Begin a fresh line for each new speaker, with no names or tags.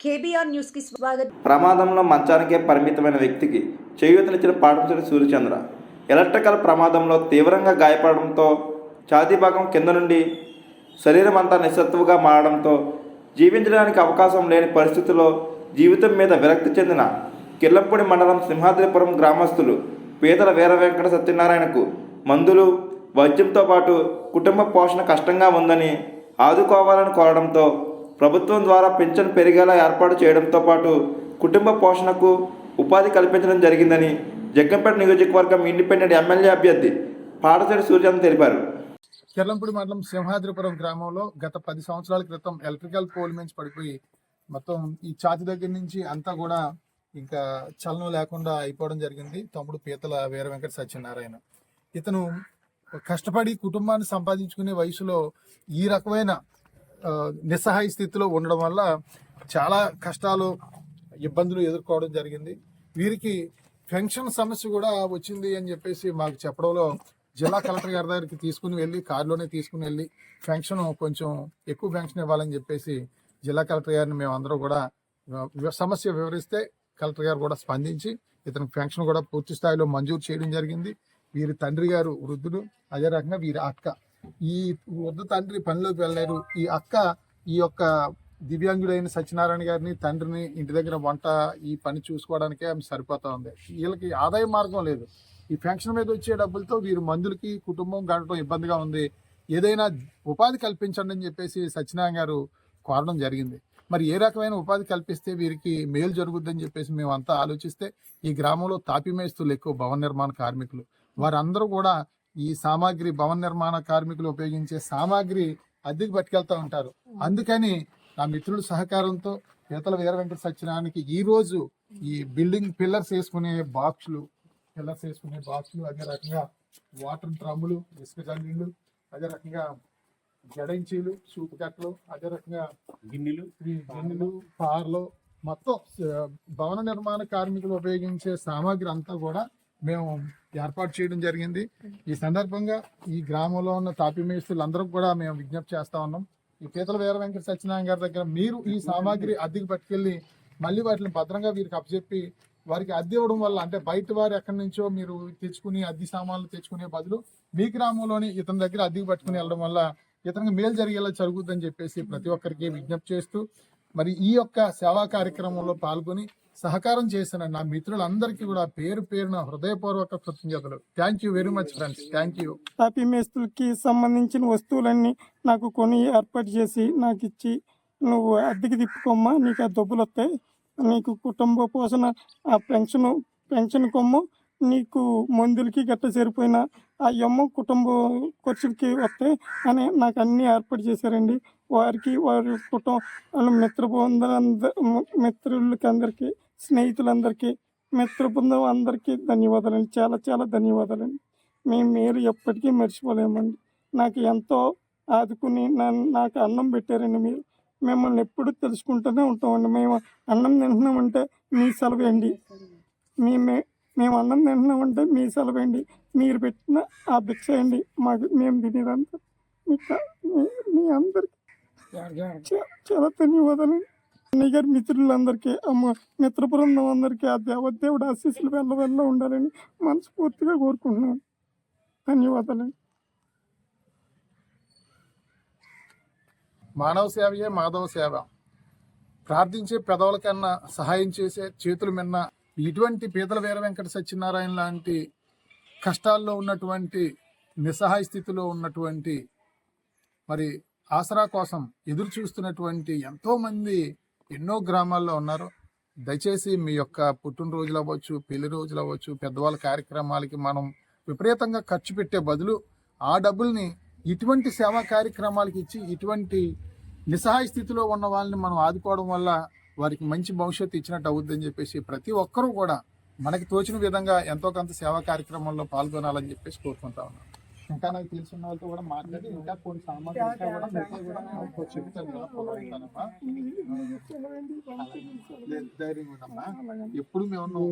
KBR న్యూస్కి స్వాగతం.
ప్రమాదంలో మంచానికే పరిమితమైన వ్యక్తికి చేయూతనిచ్చిన పాఠశాల సూర్యచంద్ర. ఎలక్ట్రికల్ ప్రమాదంలో తీవ్రంగా గాయపడడంతో ఛాతీ భాగం కింద నుండి శరీరం అంతా నిస్సత్తువుగా మారడంతో జీవించడానికి అవకాశం లేని పరిస్థితుల్లో జీవితం మీద విరక్తి చెందిన కిల్లంపూడి మండలం సింహాద్రిపురం గ్రామస్తులు పీతల వీర వెంకట సత్యనారాయణకు మందులు వైద్యంతో పాటు కుటుంబ పోషణ కష్టంగా ఉందని ఆదుకోవాలని కోరడంతో ప్రభుత్వం ద్వారా పింఛన్ పెరిగేలా ఏర్పాటు చేయడంతో పాటు కుటుంబ పోషణకు ఉపాధి కల్పించడం జరిగిందని జగ్గంపేట నియోజకవర్గం ఇండిపెండెంట్ ఎమ్మెల్యే అభ్యర్థి పాడచేడి సూర్యచంద్ర తెలిపారు.
చెర్లంపూడి మండలం సింహాద్రిపురం గ్రామంలో గత పది సంవత్సరాల క్రితం ఎలక్ట్రికల్ పోల్ నుంచి పడిపోయి మొత్తం ఈ ఛాతి దగ్గర నుంచి అంతా కూడా ఇంకా చలనం లేకుండా అయిపోవడం జరిగింది. తమ్ముడు పీతల వీర వెంకట సత్యనారాయణ. ఇతను కష్టపడి కుటుంబాన్ని సంపాదించుకునే వయసులో ఈ రకమైన నిస్సహాయ స్థితిలో ఉండడం వల్ల చాలా కష్టాలు ఇబ్బందులు ఎదుర్కోవడం జరిగింది. వీరికి పెన్షన్ సమస్య కూడా వచ్చింది అని చెప్పేసి మాకు చెప్పడంలో జిల్లా కలెక్టర్ గారి దగ్గరికి తీసుకుని వెళ్ళి కారులోనే తీసుకుని వెళ్ళి పెన్షన్ కొంచెం ఎక్కువ పెన్షన్ ఇవ్వాలని చెప్పేసి జిల్లా కలెక్టర్ గారిని మేము అందరూ కూడా సమస్య వివరిస్తే కలెక్టర్ గారు కూడా స్పందించి ఇతనికి పెన్షన్ కూడా పూర్తి స్థాయిలో మంజూరు చేయడం జరిగింది. వీరి తండ్రి గారు వృద్ధుడు అదే రకంగా వీరి అక్క. ఈ వృద్ధ తండ్రి పనిలోకి వెళ్ళారు ఈ అక్క ఈ యొక్క దివ్యాంగుడైన సత్యనారాయణ గారిని తండ్రిని ఇంటి దగ్గర వంట ఈ పని చూసుకోవడానికే ఆమె సరిపోతా ఉంది. వీళ్ళకి ఆదాయ మార్గం లేదు. ఈ పెన్షన్ మీద వచ్చే డబ్బులతో వీరు మందులకి కుటుంబం గడటం ఇబ్బందిగా ఉంది. ఏదైనా ఉపాధి కల్పించండి అని చెప్పేసి సత్యనారాయణ గారు కోరడం జరిగింది. మరి ఏ రకమైన ఉపాధి కల్పిస్తే వీరికి మేలు జరుగుద్దని చెప్పేసి మేమంతా ఆలోచిస్తే ఈ గ్రామంలో తాపిమేస్తులు ఎక్కువ భవన నిర్మాణ కార్మికులు. వారందరూ కూడా ఈ సామాగ్రి భవన నిర్మాణ కార్మికులు ఉపయోగించే సామాగ్రి అద్దెకు పట్టుకెళ్తూ ఉంటారు. అందుకని నా మిత్రుల సహకారంతో పీతల వీర వెంకట సత్యనారాయణకి ఈ రోజు ఈ బిల్డింగ్ పిల్లర్స్ వేసుకునే బాక్సులు పిల్లర్స్ వేసుకునే బాక్సులు అదే రకంగా వాటర్ డ్రమ్ములు ఇసుక జల్లీళ్ళు అదే రకంగా జడించీలు సూపు కట్టలు అదే రకంగా గిన్నెలు. గిన్నెలు పార్లు మొత్తం భవన నిర్మాణ కార్మికులు ఉపయోగించే సామాగ్రి అంతా కూడా మేము ఏర్పాటు చేయడం జరిగింది. ఈ సందర్భంగా ఈ గ్రామంలో ఉన్న తాపి మేస్తులందరూ కూడా మేము విజ్ఞప్తి చేస్తా ఉన్నాం. ఈ పీతల వీర వెంకట సత్యనారాయణ గారి దగ్గర మీరు ఈ సామాగ్రి అద్దెకి పట్టుకెళ్ళి మళ్ళీ వాటిని భద్రంగా వీరికి అప్పచెప్పి వారికి అద్దె ఇవ్వడం వల్ల అంటే బయట వారు ఎక్కడి నుంచో మీరు తెచ్చుకుని అద్దె సామాన్లు తెచ్చుకునే బదులు మీ గ్రామంలోని ఇతని దగ్గర అద్దెకి పట్టుకుని వెళ్ళడం వల్ల ఇతనికి మేలు జరిగేలా జరుగుతుందని చెప్పేసి ప్రతి ఒక్కరికి విజ్ఞప్తి చేస్తూ మరి ఈ యొక్క సేవా కార్యక్రమంలో పాల్గొని సహకారం చేసిన నా మిత్రులందరికీ కూడా పేరు పేరున హృదయపూర్వక కృతజ్ఞతలు. Thank you very much friends thank you
happy మేస్తులకి సంబంధించిన వస్తువులన్నీ నాకు కొని ఏర్పాటు చేసి నాకు ఇచ్చి నువ్వు అద్దెకి తిప్పుకోమ్మా నీకు ఆ డబ్బులు వస్తాయి నీకు కుటుంబ పోషణ ఆ పెన్షన్ పెన్షన్ కొమ్ము నీకు మందులకి గట్ట సరిపోయిన ఆ యమ్మ కుటుంబ ఖర్చులకి వస్తాయి అని నాకు అన్నీ ఏర్పాటు చేశారండి. వారికి వారి కుటుంబ మిత్ర బృందాలందరూ మిత్రులకి అందరికీ స్నేహితులందరికీ మిత్ర బృందం అందరికీ ధన్యవాదాలండి. చాలా చాలా ధన్యవాదాలండి. మేము మీరు ఎప్పటికీ మర్చిపోలేమండి. నాకు ఎంతో ఆదుకుని నాకు అన్నం పెట్టారండి మీరు. మిమ్మల్ని ఎప్పుడు తెలుసుకుంటూనే ఉంటామండి. మేము అన్నం తింటున్నామంటే మీ సెలవేండి? అండి మేము మేము అన్నం తింటున్నామంటే మీ సెలవేండి మీరు పెట్టిన ఆ భిక్ష అండి. మాకు మేము తినేదంతా మీకు మీ- మీ అందరికి చాలా ధన్యవాదాలు అన్నయ్య గారి మిత్రులందరికీ అమ్మ మిత్ర బృందం అందరికీ ఆ దేవదేవుడు ఆశీస్సులు వెళ్ళ వెళ్ళ ఉండాలని మనస్ఫూర్తిగా కోరుకుంటున్నాను. ధన్యవాదాలండి.
మానవ సేవయే మాధవ సేవ. ప్రార్థించే పెదవులకన్నా సహాయం చేసే చేతులు మిన్న ఇటువంటి పీతల వీర వెంకట సత్యనారాయణ లాంటి కష్టాల్లో ఉన్నటువంటి నిస్సహాయ స్థితిలో ఉన్నటువంటి మరి ఆసరా కోసం ఎదురు చూస్తున్నటువంటి ఎంతోమంది ఎన్నో గ్రామాల్లో ఉన్నారు. దయచేసి మీ యొక్క పుట్టినరోజులు అవ్వచ్చు పెళ్ళి రోజులు అవ్వచ్చు పెద్దవాళ్ళ కార్యక్రమాలకి మనం విపరీతంగా ఖర్చు పెట్టే బదులు ఆ డబ్బుల్ని ఇటువంటి సేవా కార్యక్రమాలకి ఇచ్చి ఇటువంటి నిస్సహాయ స్థితిలో ఉన్న వాళ్ళని మనం ఆదుకోవడం వల్ల వారికి మంచి భవిష్యత్తు ఇచ్చినట్టు అవుద్దని చెప్పేసి ప్రతి ఒక్కరూ కూడా మనకి తోచిన విధంగా ఎంతో కొంత సేవా కార్యక్రమంలో పాల్గొనాలని చెప్పేసి కోరుకుంటా ఉన్నాం. ఇంకా నాకు తెలిసిన వాళ్ళతో కూడా మాట్లాడి ఇంకా కొన్ని సామాన్లు చెప్తాను ఎప్పుడు మేము